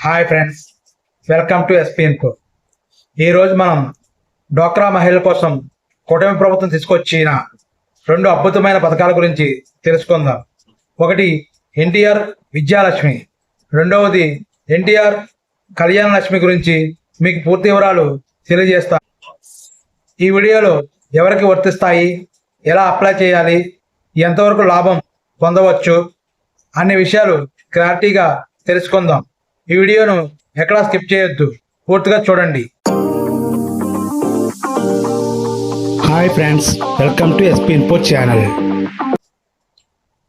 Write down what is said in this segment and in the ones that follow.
Hi friends welcome to ఎస్పీఎన్కో ఈరోజు మనం డ్వాక్రా మహిళల కోసం కూటమి ప్రభుత్వం తీసుకొచ్చిన రెండు అద్భుతమైన పథకాల గురించి తెలుసుకుందాం. ఒకటి ఎన్టీఆర్ విద్యాలక్ష్మి. రెండవది ఎన్టీఆర్ కళ్యాణ లక్ష్మి గురించి మీకు పూర్తి వివరాలు తెలియజేస్తాను ఈ వీడియోలో ఎవరికి వర్తిస్తాయి ఎలా అప్లై చేయాలి ఎంతవరకు లాభం పొందవచ్చు అనే విషయాలు క్లారిటీగా తెలుసుకుందాం. ఈ వీడియోను ఎక్కడా స్కిప్ చేయొద్దు. పూర్తిగా చూడండి. Hi friends welcome to SP info channel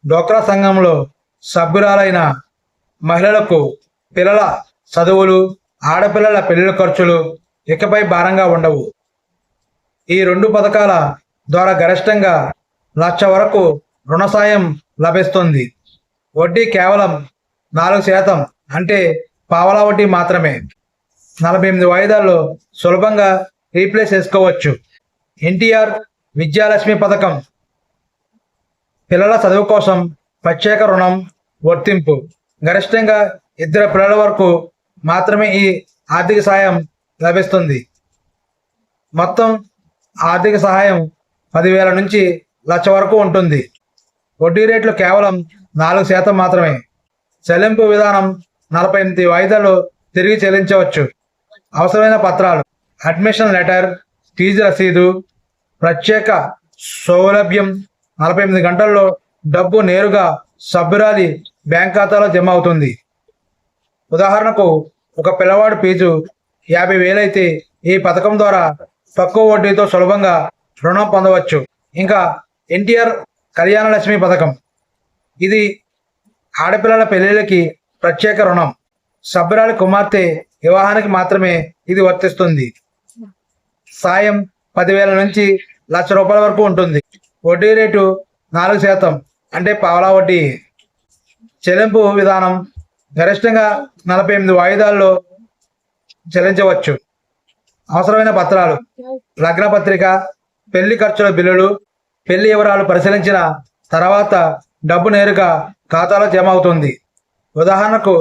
డోక్రా సంఘంలో సభ్యురాలైన మహిళలకు పిల్లల చదువులు ఆడపిల్లల పెళ్ళిళ్ళ ఖర్చులు ఇకపై భారంగా ఉండవు. ఈ రెండు పథకాల ద్వారా గరిష్టంగా లక్ష వరకు రుణ సాయం లభిస్తుంది. వడ్డీ కేవలం నాలుగు శాతం అంటే పావలా వడ్డీ మాత్రమే. నలభై ఎనిమిది వాయిదాల్లో సులభంగా రీప్లేస్ చేసుకోవచ్చు. ఎన్టీఆర్ విద్యాలక్ష్మి పథకం. పిల్లల చదువు కోసం ప్రత్యేక రుణం వర్తింపు. గరిష్టంగా ఇద్దరు పిల్లల వరకు మాత్రమే ఈ ఆర్థిక సహాయం లభిస్తుంది. మొత్తం ఆర్థిక సహాయం పదివేల నుంచి లక్ష వరకు ఉంటుంది. వడ్డీ రేట్లు కేవలం నాలుగు శాతం మాత్రమే. చెల్లింపు విధానం నలభై ఎనిమిది వాయిదాలు తిరిగి చెల్లించవచ్చు. అవసరమైన పత్రాలు. అడ్మిషన్ లెటర్ ఫీజు రసీదు ప్రత్యేక సౌలభ్యం నలభై ఎనిమిది గంటల్లో డబ్బు నేరుగా సభ్యురాలి బ్యాంక్ ఖాతాలో జమ అవుతుంది. ఉదాహరణకు ఒక పిల్లవాడు ఫీజు యాభై వేలైతే ఈ పథకం ద్వారా తక్కువ వడ్డీతో సులభంగా రుణం పొందవచ్చు. ఇంకా ఎన్టీఆర్ కళ్యాణలక్ష్మి పథకం. ఇది ఆడపిల్లల పెళ్ళిళ్ళకి ప్రత్యేక రుణం. సభ్యురాలి కుమార్తె వివాహానికి మాత్రమే ఇది వర్తిస్తుంది. సాయం పదివేల నుంచి లక్ష రూపాయల వరకు ఉంటుంది. వడ్డీ రేటు నాలుగు శాతం. అంటే పావలా వడ్డీ. చెల్లింపు విధానం గరిష్టంగా నలభై ఎనిమిది వాయిదాల్లో చెల్లించవచ్చు. అవసరమైన పత్రాలు. లగ్న పత్రిక పెళ్ళి ఖర్చుల బిల్లులు పెళ్ళి వివరాలు పరిశీలించిన తర్వాత డబ్బు నేరుగా ఖాతాలో జమ అవుతుంది. ఉదాహరణకు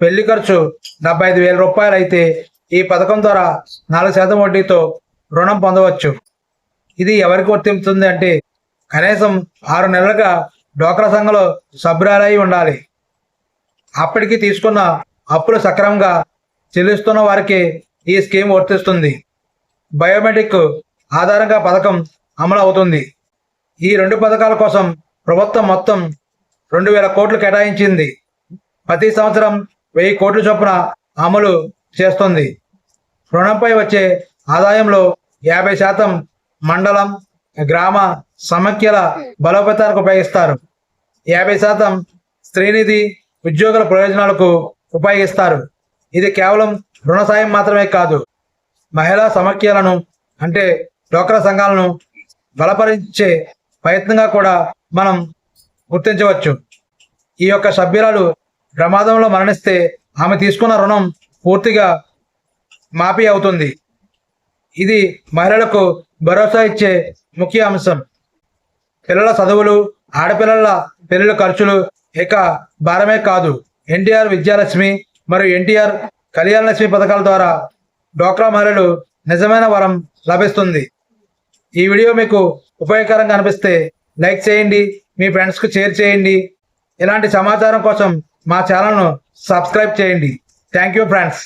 పెళ్ళి ఖర్చు డెబ్బై ఐదు వేల రూపాయలు అయితే ఈ పథకం ద్వారా నాలుగు శాతం వడ్డీతో రుణం పొందవచ్చు. ఇది ఎవరికి వర్తింపుతుంది అంటే కనీసం ఆరు నెలలుగా డోక్రా సంఘంలో సభ్యురాలై ఉండాలి. అప్పటికి తీసుకున్న అప్పులు సక్రమంగా చెల్లిస్తున్న వారికి ఈ స్కీమ్ వర్తిస్తుంది. బయోమెట్రిక్ ఆధారంగా పథకం అమలు అవుతుంది. ఈ రెండు పథకాల కోసం ప్రభుత్వం మొత్తం రెండు వేల కోట్లు కేటాయించింది. ప్రతి సంవత్సరం వెయ్యి కోట్ల చొప్పున అమలు చేస్తుంది. రుణంపై వచ్చే ఆదాయంలో యాభై శాతం మండలం గ్రామ సమఖ్యల బలోపేతానికి ఉపయోగిస్తారు. యాభై శాతం స్త్రీనిధి ఉద్యోగుల ప్రయోజనాలకు ఉపయోగిస్తారు. ఇది కేవలం రుణ సాయం మాత్రమే కాదు. మహిళా సమైక్యలను అంటే డోక్రా సంఘాలను బలపరించే ప్రయత్నంగా కూడా మనం గుర్తించవచ్చు. ఈ యొక్క సభ్యురాలు ప్రమాదంలో మరణిస్తే ఆమె తీసుకున్న రుణం పూర్తిగా మాఫీ అవుతుంది. ఇది మహిళలకు భరోసా ఇచ్చే ముఖ్య అంశం. పిల్లల చదువులు ఆడపిల్లల పెళ్ళిళ్ళ ఖర్చులు ఇక భారమే కాదు. ఎన్టీఆర్ విద్యాలక్ష్మి మరియు ఎన్టీఆర్ కళ్యాణలక్ష్మి పథకాల ద్వారా డోక్రా మహిళలు నిజమైన వరం లభిస్తుంది. ఈ వీడియో మీకు ఉపయోగకరంగా అనిపిస్తే లైక్ చేయండి మీ ఫ్రెండ్స్కు షేర్ చేయండి. ఇలాంటి సమాచారం కోసం మా ఛానల్ను సబ్స్క్రైబ్ చేయండి. Thank you friends